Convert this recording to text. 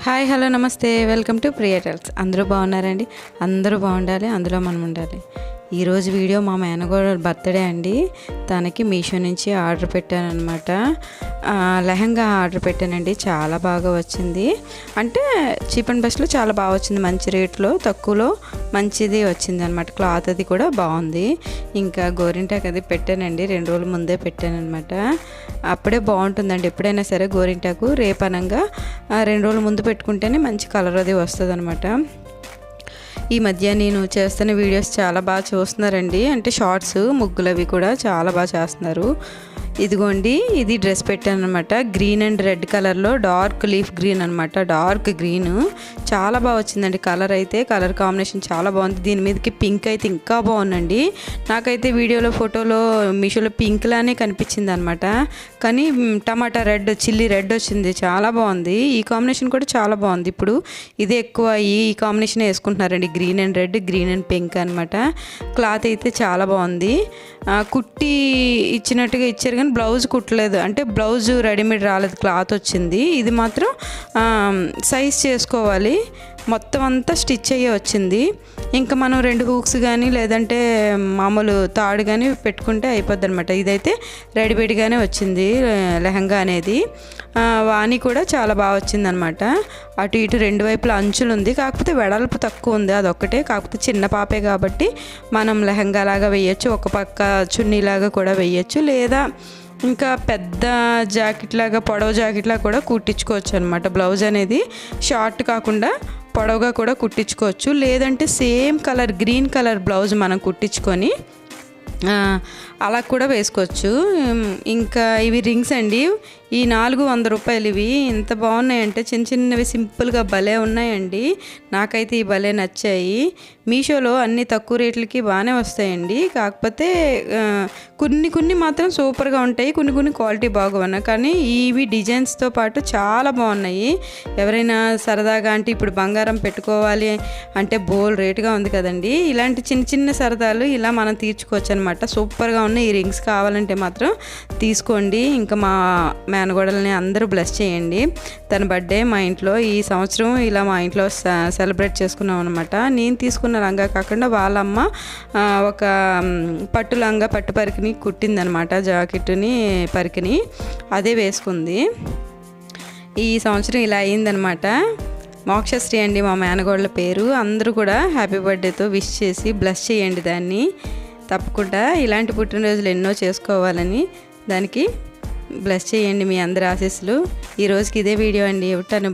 Hi hello నమస్తే. Welcome to ప్రియేటర్స్ అందరూ బాగున్నారండి? అందరూ బాగుండాలి అందులో మనం ఉండాలి. ఈరోజు వీడియో మా మేనగోడ బర్త్డే అండి. తనకి మీషో నుంచి ఆర్డర్ పెట్టాను అనమాట లెహంగా ఆర్డర్ పెట్టానండి. చాలా బాగా వచ్చింది. అంటే చీప్ అండ్ బెస్ట్లో చాలా బాగా వచ్చింది. మంచి రేట్లో తక్కువలో మంచిది వచ్చింది అనమాట క్లాత్ అది కూడా బాగుంది. ఇంకా గోరింటాకు అది పెట్టానండి. రెండు రోజుల ముందే పెట్టాను అనమాట అప్పుడే బాగుంటుందండి. ఎప్పుడైనా సరే గోరింటాకు రేపనంగా ఆ, రెండు రోజుల ముందు పెట్టుకుంటేనే మంచి కలర్ అది వస్తుంది అనమాట ఈ మధ్య నేను చేస్తున్న వీడియోస్ చాలా బాగా చూస్తున్నారండి. అంటే షార్ట్స్ ముగ్గులు అవి కూడా చాలా బాగా చేస్తున్నారు. ఇదిగోండి ఇది డ్రెస్ పెట్టాను అనమాట గ్రీన్ అండ్ రెడ్ కలర్లో డార్క్ లీఫ్ గ్రీన్ అనమాట డార్క్ గ్రీన్ చాలా బాగా వచ్చిందండి కలర్ అయితే. కలర్ కాంబినేషన్ చాలా బాగుంది. దీని మీదకి పింక్ అయితే ఇంకా బాగుందండి. నాకైతే వీడియోలో ఫోటోలో మీషోలో పింక్ లానే కనిపించింది అనమాట కానీ టమాటా రెడ్ చిల్లీ రెడ్ వచ్చింది. చాలా బాగుంది. ఈ కాంబినేషన్ కూడా చాలా బాగుంది. ఇప్పుడు ఇదే ఎక్కువ ఈ combination వేసుకుంటున్నారండి. Green and red green and pink అనమాట క్లాత్ అయితే చాలా బాగుంది. కుట్టి ఇచ్చినట్టుగా ఇచ్చారు కానీ బ్లౌజ్ కుట్టలేదు. అంటే బ్లౌజ్ రెడీమేడ్ రాలేదు క్లాత్ వచ్చింది. ఇది మాత్రం సైజ్ చేసుకోవాలి. మొత్తం అంతా స్టిచ్ అయ్యే వచ్చింది. ఇంకా మనం రెండు హూక్స్ కానీ లేదంటే మామూలు తాడు కానీ పెట్టుకుంటే అయిపోద్ది అనమాట ఇదైతే రెడీమేడ్గానే వచ్చింది లెహంగా అనేది. వాణి కూడా చాలా బాగా వచ్చింది అనమాట అటు ఇటు రెండు వైపుల అంచులు ఉంది కాకపోతే వెడల్పు తక్కువ ఉంది అదొక్కటే. కాకపోతే చిన్న పాపే కాబట్టి మనం లెహంగా లాగా వేయచ్చు ఒక పక్క చున్నీలాగా కూడా వేయచ్చు లేదా ఇంకా పెద్ద జాకెట్ లాగా పొడవ జాకెట్ లాగా కూడా కుట్టించుకోవచ్చు అనమాట బ్లౌజ్ అనేది షార్ట్ కాకుండా పొడవుగా కూడా కుట్టించుకోవచ్చు. లేదంటే same colour green colour blouse మనం కుట్టించుకొని అలా కూడా వేసుకోవచ్చు. ఇంకా ఇవి రింగ్స్ అండి. ఈ నాలుగు వంద రూపాయలు ఇవి ఇంత బాగున్నాయంటే చిన్న చిన్నవి సింపుల్గా భలే ఉన్నాయండి. నాకైతే ఈ భలే నచ్చాయి. మీషోలో అన్ని తక్కువ రేట్లకి బాగానే వస్తాయండి. కాకపోతే కొన్ని కొన్ని మాత్రం సూపర్గా ఉంటాయి కొన్ని కొన్ని క్వాలిటీ బాగున్నాయి కానీ ఇవి డిజైన్స్తో పాటు చాలా బాగున్నాయి. ఎవరైనా సరదాగా అంటే ఇప్పుడు బంగారం పెట్టుకోవాలి అంటే బోల్ రేటుగా ఉంది కదండి. ఇలాంటి చిన్న చిన్న సరదాలు ఇలా మనం తీర్చుకోవచ్చు అనమాట సూపర్గా ఉన్న ఈ రింగ్స్ కావాలంటే మాత్రం తీసుకోండి. ఇంకా మా మేనగోడల్ని అందరూ బ్లెస్ చేయండి. తన బర్త్డే మా ఇంట్లో ఈ సంవత్సరం ఇలా మా ఇంట్లో సెలబ్రేట్ చేసుకున్నాం అనమాట నేను తీసుకున్న లంగా కాకుండా వాళ్ళమ్మ ఒక పట్టు లంగా పట్టు పరికిని కుట్టిందనమాట జాకెట్ని పరికిని అదే వేసుకుంది. ఈ సంవత్సరం ఇలా అయిందనమాట మోక్షశ్రీ అండి మా మేనగోళ్ళ పేరు. అందరూ కూడా హ్యాపీ బర్త్డేతో విష్ చేసి బ్లెస్ చేయండి దాన్ని. తప్పకుండా ఇలాంటి పుట్టినరోజులు ఎన్నో చేసుకోవాలని దానికి బ్లెస్ చేయండి మీ అందరి ఆశీస్సులు. ఈ రోజుకి ఇదే వీడియో అండి. ఉంటాను.